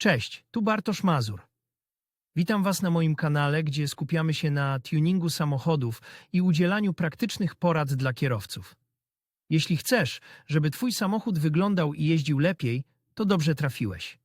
Cześć, tu Bartosz Mazur. Witam Was na moim kanale, gdzie skupiamy się na tuningu samochodów i udzielaniu praktycznych porad dla kierowców. Jeśli chcesz, żeby Twój samochód wyglądał i jeździł lepiej, to dobrze trafiłeś.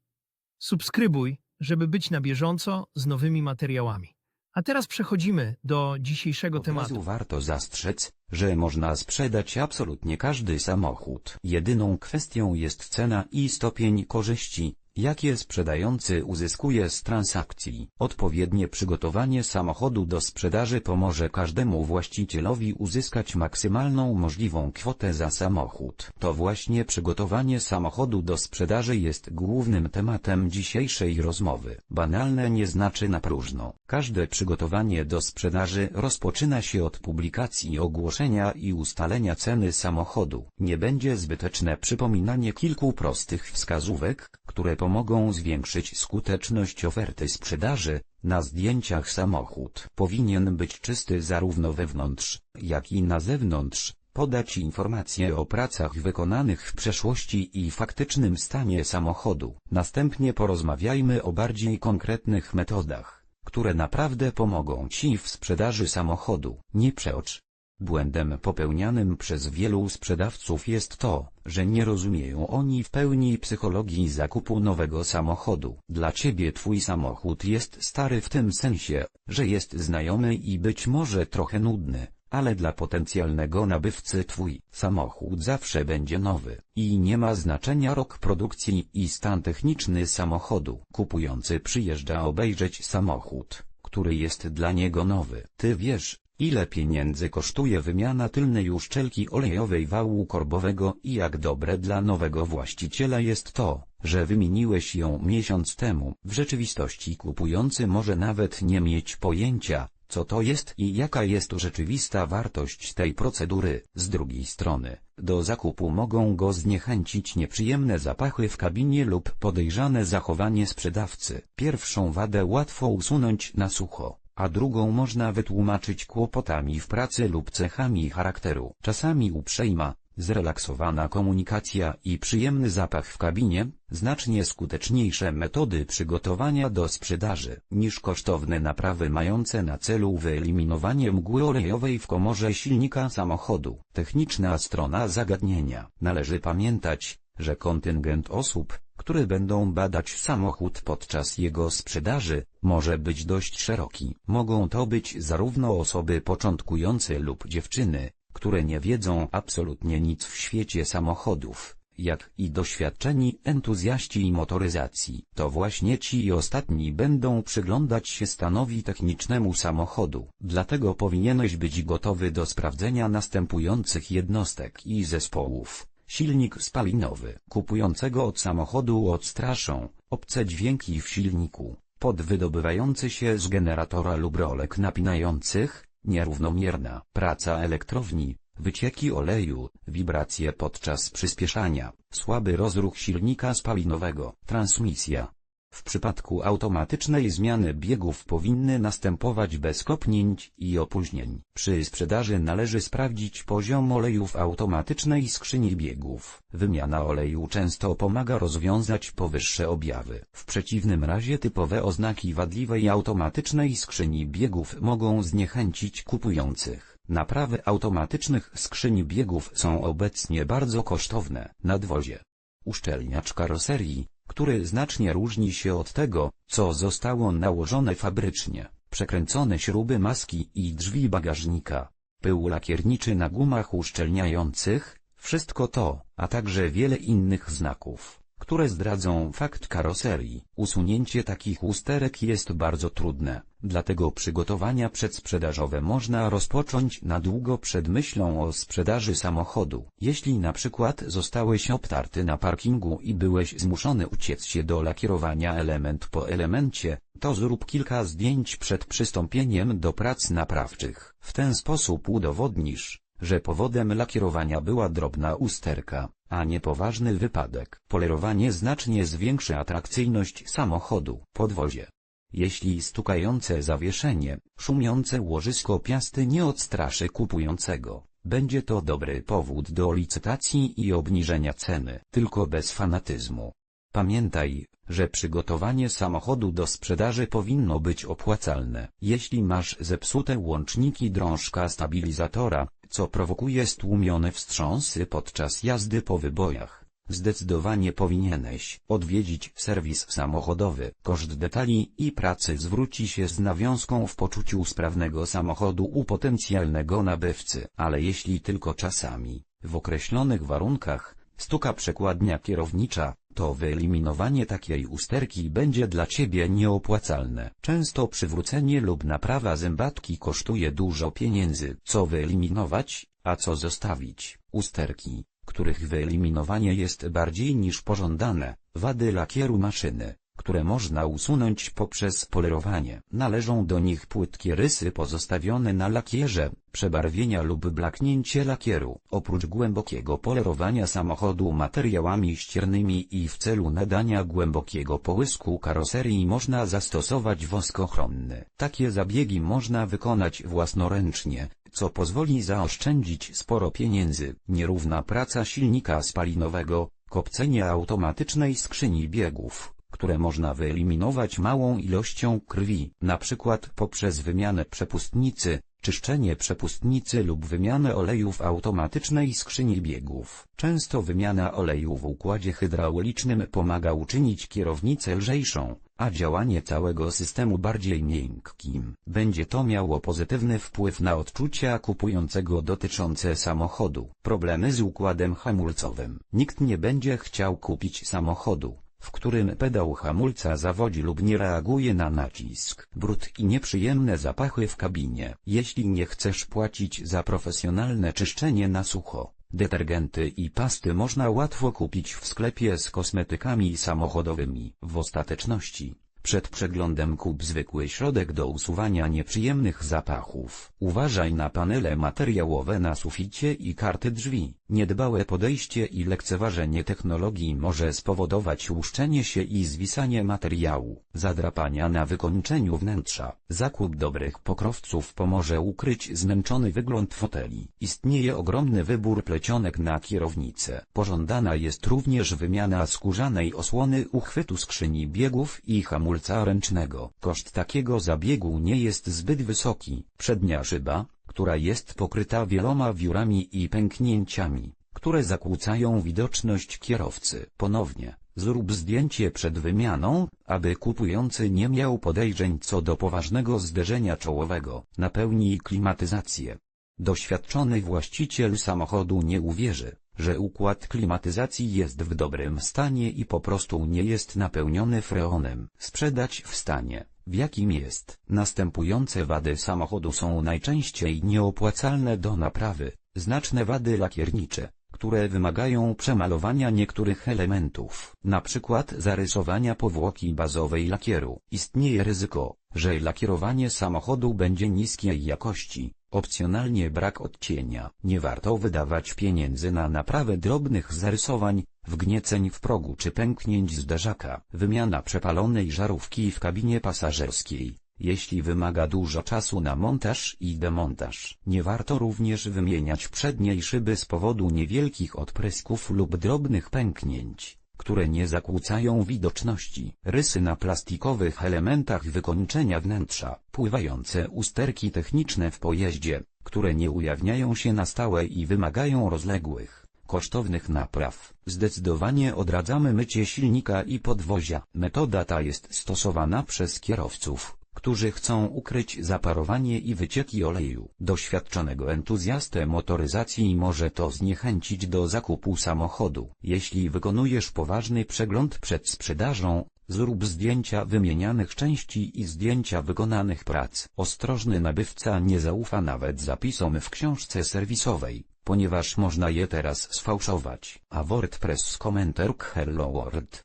Subskrybuj, żeby być na bieżąco z nowymi materiałami. A teraz przechodzimy do dzisiejszego Od razu tematu. warto zastrzec, że można sprzedać absolutnie każdy samochód. Jedyną kwestią jest cena i stopień korzyści, jakie sprzedający uzyskuje z transakcji. Odpowiednie przygotowanie samochodu do sprzedaży pomoże każdemu właścicielowi uzyskać maksymalną możliwą kwotę za samochód. To właśnie przygotowanie samochodu do sprzedaży jest głównym tematem dzisiejszej rozmowy. Banalne nie znaczy na próżno. Każde przygotowanie do sprzedaży rozpoczyna się od publikacji ogłoszenia i ustalenia ceny samochodu. Nie będzie zbyteczne przypominanie kilku prostych wskazówek, które pomogą zwiększyć skuteczność oferty sprzedaży. Na zdjęciach samochód powinien być czysty zarówno wewnątrz, jak i na zewnątrz. Podać informacje o pracach wykonanych w przeszłości i faktycznym stanie samochodu. Następnie porozmawiajmy o bardziej konkretnych metodach, które naprawdę pomogą Ci w sprzedaży samochodu. Nie przeocz. Błędem popełnianym przez wielu sprzedawców jest to, że nie rozumieją oni w pełni psychologii zakupu nowego samochodu. Dla ciebie twój samochód jest stary w tym sensie, że jest znajomy i być może trochę nudny, ale dla potencjalnego nabywcy twój samochód zawsze będzie nowy i nie ma znaczenia rok produkcji i stan techniczny samochodu. Kupujący przyjeżdża obejrzeć samochód, który jest dla niego nowy. Ty wiesz, Ile pieniędzy kosztuje wymiana tylnej uszczelki olejowej wału korbowego i jak dobre dla nowego właściciela jest to, że wymieniłeś ją miesiąc temu. W rzeczywistości kupujący może nawet nie mieć pojęcia, co to jest i jaka jest rzeczywista wartość tej procedury. Z drugiej strony, do zakupu mogą go zniechęcić nieprzyjemne zapachy w kabinie lub podejrzane zachowanie sprzedawcy. Pierwszą wadę łatwo usunąć na sucho a drugą można wytłumaczyć kłopotami w pracy lub cechami charakteru. Czasami uprzejma, zrelaksowana komunikacja i przyjemny zapach w kabinie, znacznie skuteczniejsze metody przygotowania do sprzedaży, niż kosztowne naprawy mające na celu wyeliminowanie mgły olejowej w komorze silnika samochodu. Techniczna strona zagadnienia. Należy pamiętać, że kontyngent osób, które będą badać samochód podczas jego sprzedaży, może być dość szeroki. Mogą to być zarówno osoby początkujące lub dziewczyny, które nie wiedzą absolutnie nic w świecie samochodów, jak i doświadczeni entuzjaści motoryzacji. To właśnie ci ostatni będą przyglądać się stanowi technicznemu samochodu. Dlatego powinieneś być gotowy do sprawdzenia następujących jednostek i zespołów. Silnik spalinowy. Kupującego od samochodu odstraszą, obce dźwięki w silniku, pod wydobywający się z generatora lub rolek napinających, nierównomierna praca elektrowni, wycieki oleju, wibracje podczas przyspieszania, słaby rozruch silnika spalinowego, transmisja. W przypadku automatycznej zmiany biegów powinny następować bez kopnięć i opóźnień. Przy sprzedaży należy sprawdzić poziom oleju w automatycznej skrzyni biegów. Wymiana oleju często pomaga rozwiązać powyższe objawy. W przeciwnym razie typowe oznaki wadliwej automatycznej skrzyni biegów mogą zniechęcić kupujących. Naprawy automatycznych skrzyni biegów są obecnie bardzo kosztowne. Nadwozie. Uszczelniacz karoserii, który znacznie różni się od tego, co zostało nałożone fabrycznie, przekręcone śruby maski i drzwi bagażnika, pył lakierniczy na gumach uszczelniających, wszystko to, a także wiele innych znaków, które zdradzą fakt karoserii. Usunięcie takich usterek jest bardzo trudne, dlatego przygotowania przedsprzedażowe można rozpocząć na długo przed myślą o sprzedaży samochodu. Jeśli na przykład zostałeś obtarty na parkingu i byłeś zmuszony uciec się do lakierowania element po elemencie, to zrób kilka zdjęć przed przystąpieniem do prac naprawczych. W ten sposób udowodnisz, że powodem lakierowania była drobna usterka, a nie poważny wypadek. Polerowanie znacznie zwiększy atrakcyjność samochodu. Podwozie. Jeśli stukające zawieszenie, szumiące łożysko piasty nie odstraszy kupującego, będzie to dobry powód do licytacji i obniżenia ceny. Tylko bez fanatyzmu. Pamiętaj, że przygotowanie samochodu do sprzedaży powinno być opłacalne. Jeśli masz zepsute łączniki drążka stabilizatora, co prowokuje stłumione wstrząsy podczas jazdy po wybojach, zdecydowanie powinieneś odwiedzić serwis samochodowy. Koszt detali i pracy zwróci się z nawiązką w poczuciu sprawnego samochodu u potencjalnego nabywcy. Ale jeśli tylko czasami, w określonych warunkach, stuka przekładnia kierownicza, to wyeliminowanie takiej usterki będzie dla Ciebie nieopłacalne. Często przywrócenie lub naprawa zębatki kosztuje dużo pieniędzy. Co wyeliminować, a co zostawić? Usterki, których wyeliminowanie jest bardziej niż pożądane, wady lakieru maszyny, które można usunąć poprzez polerowanie. Należą do nich płytkie rysy pozostawione na lakierze, przebarwienia lub blaknięcie lakieru. Oprócz głębokiego polerowania samochodu materiałami ściernymi i w celu nadania głębokiego połysku karoserii można zastosować wosk ochronny. Takie zabiegi można wykonać własnoręcznie, co pozwoli zaoszczędzić sporo pieniędzy. Nierówna praca silnika spalinowego, kopcenie automatycznej skrzyni biegów które można wyeliminować małą ilością krwi, przykład poprzez wymianę przepustnicy, czyszczenie przepustnicy lub wymianę oleju w automatycznej skrzyni biegów. Często wymiana oleju w układzie hydraulicznym pomaga uczynić kierownicę lżejszą, a działanie całego systemu bardziej miękkim. Będzie to miało pozytywny wpływ na odczucia kupującego dotyczące samochodu. Problemy z układem hamulcowym. Nikt nie będzie chciał kupić samochodu, w którym pedał hamulca zawodzi lub nie reaguje na nacisk. Brud i nieprzyjemne zapachy w kabinie. Jeśli nie chcesz płacić za profesjonalne czyszczenie na sucho, detergenty i pasty można łatwo kupić w sklepie z kosmetykami samochodowymi. W ostateczności, przed przeglądem kup zwykły środek do usuwania nieprzyjemnych zapachów. Uważaj na panele materiałowe na suficie i karty drzwi. Niedbałe podejście i lekceważenie technologii może spowodować łuszczenie się i zwisanie materiału, zadrapania na wykończeniu wnętrza. Zakup dobrych pokrowców pomoże ukryć zmęczony wygląd foteli. Istnieje ogromny wybór plecionek na kierownicę. Pożądana jest również wymiana skórzanej osłony uchwytu skrzyni biegów i hamulca ręcznego. Koszt takiego zabiegu nie jest zbyt wysoki. Przednia szyba, która jest pokryta wieloma wiórami i pęknięciami, które zakłócają widoczność kierowcy. Ponownie, zrób zdjęcie przed wymianą, aby kupujący nie miał podejrzeń co do poważnego zderzenia czołowego. Napełnij klimatyzację. Doświadczony właściciel samochodu nie uwierzy, że układ klimatyzacji jest w dobrym stanie i po prostu nie jest napełniony freonem. Sprzedać w stanie, w jakim jest. Następujące wady samochodu są najczęściej nieopłacalne do naprawy. Znaczne wady lakiernicze, które wymagają przemalowania niektórych elementów, przykład zarysowania powłoki bazowej lakieru. Istnieje ryzyko, że lakierowanie samochodu będzie niskiej jakości, opcjonalnie brak odcienia. Nie warto wydawać pieniędzy na naprawę drobnych zarysowań, wgnieceń w progu czy pęknięć zderzaka. Wymiana przepalonej żarówki w kabinie pasażerskiej, jeśli wymaga dużo czasu na montaż i demontaż. Nie warto również wymieniać przedniej szyby z powodu niewielkich odprysków lub drobnych pęknięć, które nie zakłócają widoczności. Rysy na plastikowych elementach wykończenia wnętrza, pływające usterki techniczne w pojeździe, które nie ujawniają się na stałe i wymagają rozległych, kosztownych napraw. Zdecydowanie odradzamy mycie silnika i podwozia. Metoda ta jest stosowana przez kierowców, którzy chcą ukryć zaparowanie i wycieki oleju. Doświadczonego entuzjastę motoryzacji może to zniechęcić do zakupu samochodu. Jeśli wykonujesz poważny przegląd przed sprzedażą, zrób zdjęcia wymienianych części i zdjęcia wykonanych prac. Ostrożny nabywca nie zaufa nawet zapisom w książce serwisowej, ponieważ można je teraz sfałszować. A WordPress Commenter Hello World